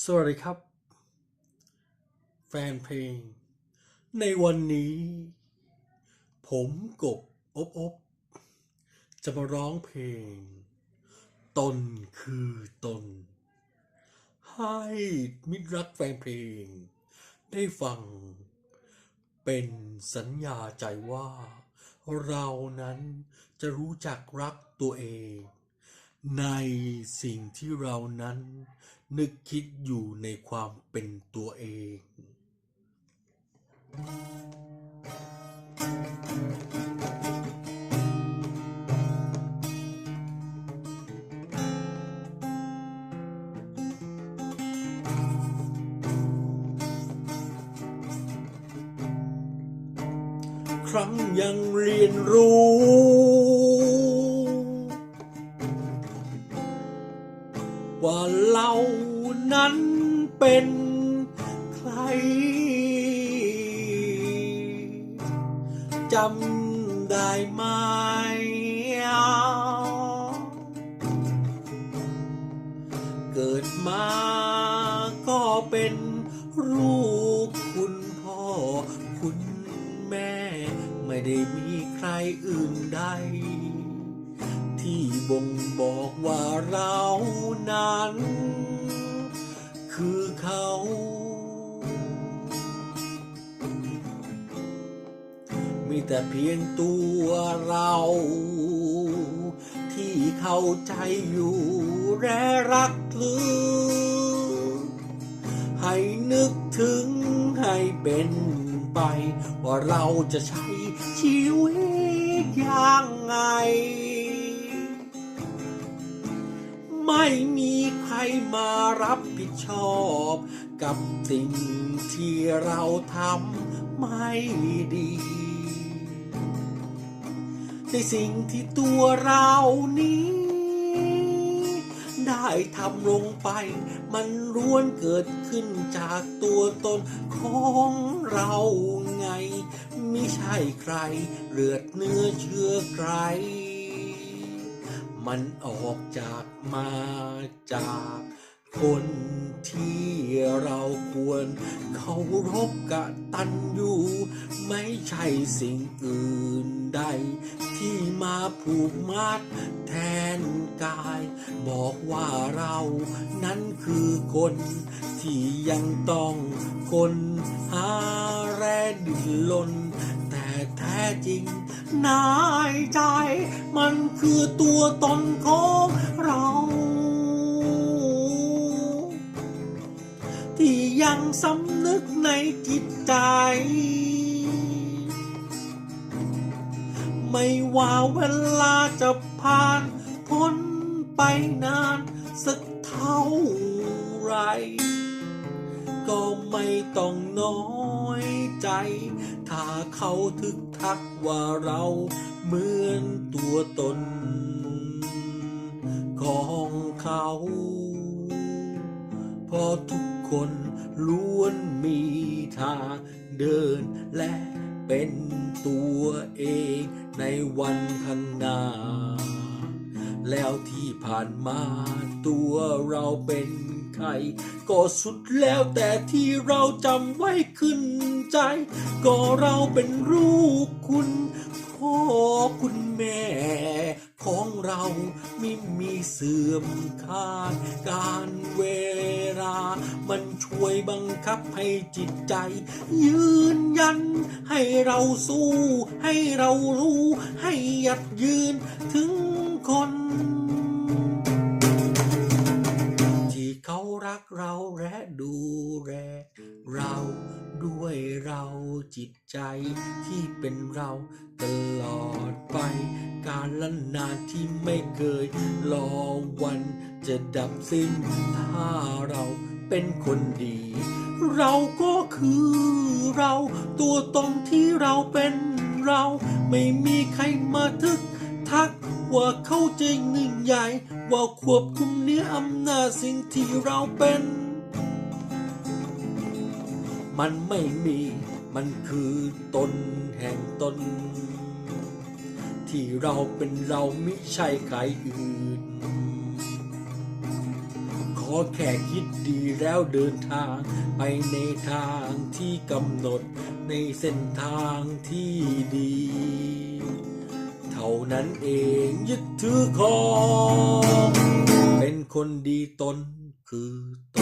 สวัสดีครับ แฟนเพลง ในวันนี้ ผมกบอบอบจะมาร้องเพลง ตนคือตน ให้มิตรรักแฟนเพลง ได้ฟัง เป็นสัญญาใจว่า เรานั้นจะรู้จักรักตัวเอง ในสิ่งที่เรานั้นนึกคิดอยู่ในความเป็นตัวเอง ครั้งยังเรียนรู้ ว่าเรานั้นเป็นใครจำได้ไหม เกิดมาก็เป็นลูกคุณพ่อคุณแม่ ไม่ได้มีใครอื่นใด บ่งบอกว่าเรานั้น คือเขา มีแต่เพียงตัวเรา ที่เข้าใจอยู่และรักลึกให้นึกถึงให้เป็นไป ว่าเราจะใช้ชีวิตอย่างไง ไม่มีใครมารับผิดชอบ กับสิ่งที่เราทำไม่ดี ในสิ่งที่ตัวเรานี้ ได้ทำลงไป มันล้วนเกิดขึ้นจากตัวตนของเราไง ไม่ใช่ใครเลือดเนื้อเชื่อใคร มันออกจากมาจากคนที่เราควรเคารพกะตันอยู่ ไม่ใช่สิ่งอื่นใด ที่มาผูกมัดแทนกาย บอกว่าเรานั้นคือคน ที่ยังต้องคนหาแรงดิ้นรนแต่แท้จริง นายใจ มันคือตัวตนของเรา ที่ยังสำนึกในจิตใจ ไม่ว่าเวลาจะผ่านพ้นไปนานสักเท่าไหร ก็ไม่ต้องน้อยใจ ถ้าเขาทึกทักว่าเราเหมือนตัวตน ของเขา เพราะทุกคนล้วนมีทางเดินและเป็นตัวเองในวันข้างหน้า แล้วที่ผ่านมาตัวเราเป็น ใคร ก็สุดแล้วแต่ที่เราจำไว้ขึ้นใจ ก็เราเป็นลูกคุณพ่อคุณแม่ ของเราไม่มีเสื่อมคลานการเวลา มันช่วยบังคับให้จิตใจ ยืนยัน ให้เราสู้ ให้เรารู้ ให้หยัดยืนถึงคน เราและดูแลเราด้วยเราจิตใจที่เป็นเราตลอดไป การละนานที่ไม่เคยรอวันจะดับสิ้น ถ้าเราเป็นคนดี เราก็คือเรา ตัวตนที่เราเป็นเรา ไม่มีใครมาทึกทัก ว่าเข้าใจหนึ่งใหญ่ ว่าควบคุมเนื้ออำนาจสิ่งที่เราเป็น มันไม่มี มันคือตนแห่งตน ที่เราเป็นเราไม่ใช่ใครอื่น ขอแค่คิดดีแล้วเดินทาง ไปในทางที่กำหนดในเส้นทางที่ดี นั้นเองยึดถือของ เป็นคนดีตนคือตน